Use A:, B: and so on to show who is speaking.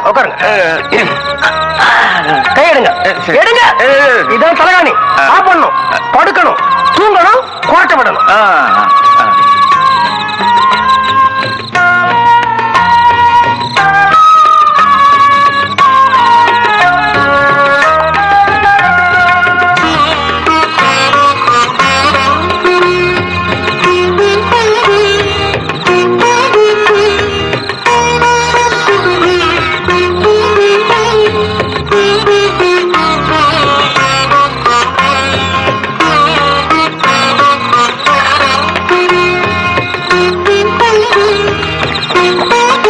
A: உட்காருங்க உட்காருங்க கை எடுங்க. எடுங்க. இதான் தலைகாணி. சாப்பிடணும் படுக்கணும் தூங்கணும் கோட்டை விடணும்
B: ஆ, ஆ. Thank you.